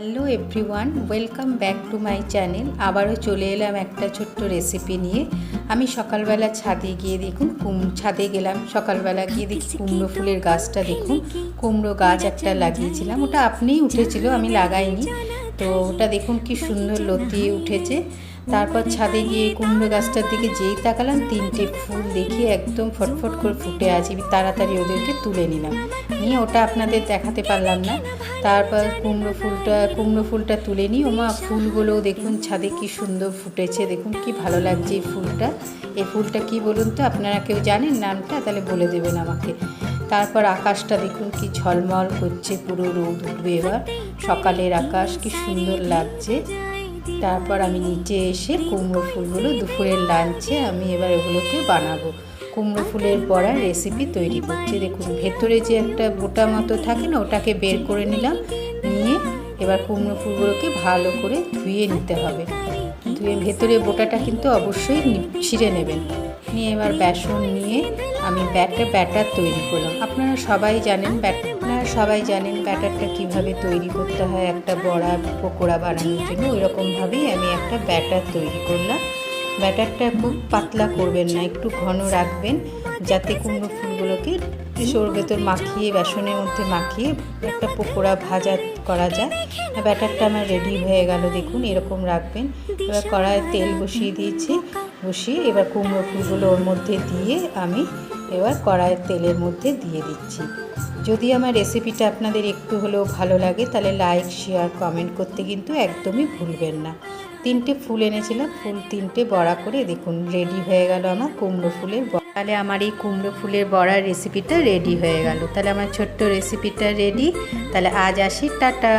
Hello everyone welcome back to my channel. আবারও চলে এলাম একটা ছোট্ট রেসিপি নিয়ে। আমি সকালবেলা ছাদে গিয়ে দেখুন কুম ছাদে গেলাম সকালবেলা গিয়ে দেখি কুমড়ো ফুলের গাছটা দেখুন। কুমড়ো গাছ একটা লাগিয়েছিলাম ওটা আপনিই উঠেছিল আমি লাগাইনি। তো ওটা দেখুন কি সুন্দর লতিয়ে উঠেছে। তারপর ছাদে গিয়ে কুমড়ো গাছটার দিকে যেই তাকালাম, তিনটে ফুল দেখি একদম ফটফট করে ফুটে আছে। তাড়াতাড়ি ওদেরকে তুলে নিলাম। নিয়ে ওটা আপনাদের দেখাতে পারলাম না। তারপর কুমড়ো ফুলটা কুমড়ো ফুলটা তুলে নিই। ওমা, ফুলগুলোও দেখুন ছাদে কি সুন্দর ফুটেছে। দেখুন কি ভালো লাগছে এই ফুলটা। এই ফুলটা কি বলুন তো? আপনারা কেউ জানেন নামটা? তাহলে বলে দেবেন আমাকে। তারপর আকাশটা দেখুন কি ঝলমল করছে, পুরো রোদ উঠবে এবার। সকালের আকাশ কি সুন্দর লাগছে। তারপর আমি নিচে এসে কুমড়ো ফুলগুলো দুপুরের লাঞ্চে আমি এবার এগুলোকে বানাবো। কুমড়ো ফুলের পড়া রেসিপি তৈরি করছি। দেখুন, ভেতরে যে একটা বোটা মতো থাকে না, ওটাকে বের করে নিলাম। নিয়ে এবার কুমড়ো ফুলগুলোকে ভালো করে ধুয়ে নিতে হবে। ধুয়ে ভেতরে বোটাটা কিন্তু অবশ্যই ছিঁড়ে নেবেন। নিয়ে এবার বেসন নিয়ে আমি ব্যাটার ব্যাটার তৈরি করলাম। আপনারা সবাই জানেন আপনারা সবাই জানেন ব্যাটারটা কীভাবে তৈরি করতে হয় একটা বড়া পকোড়া বানানোর জন্য। ওই রকমভাবেই আমি একটা ব্যাটার তৈরি করলাম। ব্যাটারটা খুব পাতলা করবেন না, একটু ঘন রাখবেন, যাতে কুমড়ো ফুলগুলোকে ওর ভেতর মাখিয়ে, বেসনের মধ্যে মাখিয়ে একটা পকোড়া ভাজা করা যায়। ব্যাটারটা আমার রেডি হয়ে গেল, দেখুন, এরকম রাখবেন। এবার কড়ায় তেল বসিয়ে দিয়েছি। বসিয়ে এবার কুমড়ো ফুলগুলো ওর মধ্যে দিয়ে আমি এবার কড়াইয়ের তেলের মধ্যে দিয়ে দিচ্ছি। যদি আমার রেসিপিটা আপনাদের একটু হলেও ভালো লাগে, তাহলে লাইক শেয়ার কমেন্ট করতে কিন্তু একদমই ভুলবেন না। তিনটে ফুল এনেছিলাম ফুল তিনটে বড়া করে, দেখুন রেডি হয়ে গেল আমার কুমড়ো ফুলের বড়া তাহলে আমার এই কুমড়ো ফুলের বড়ার রেসিপিটা রেডি হয়ে গেল। তাহলে আমার ছোট্ট রেসিপিটা রেডি তাহলে আজ আসি, টাটা।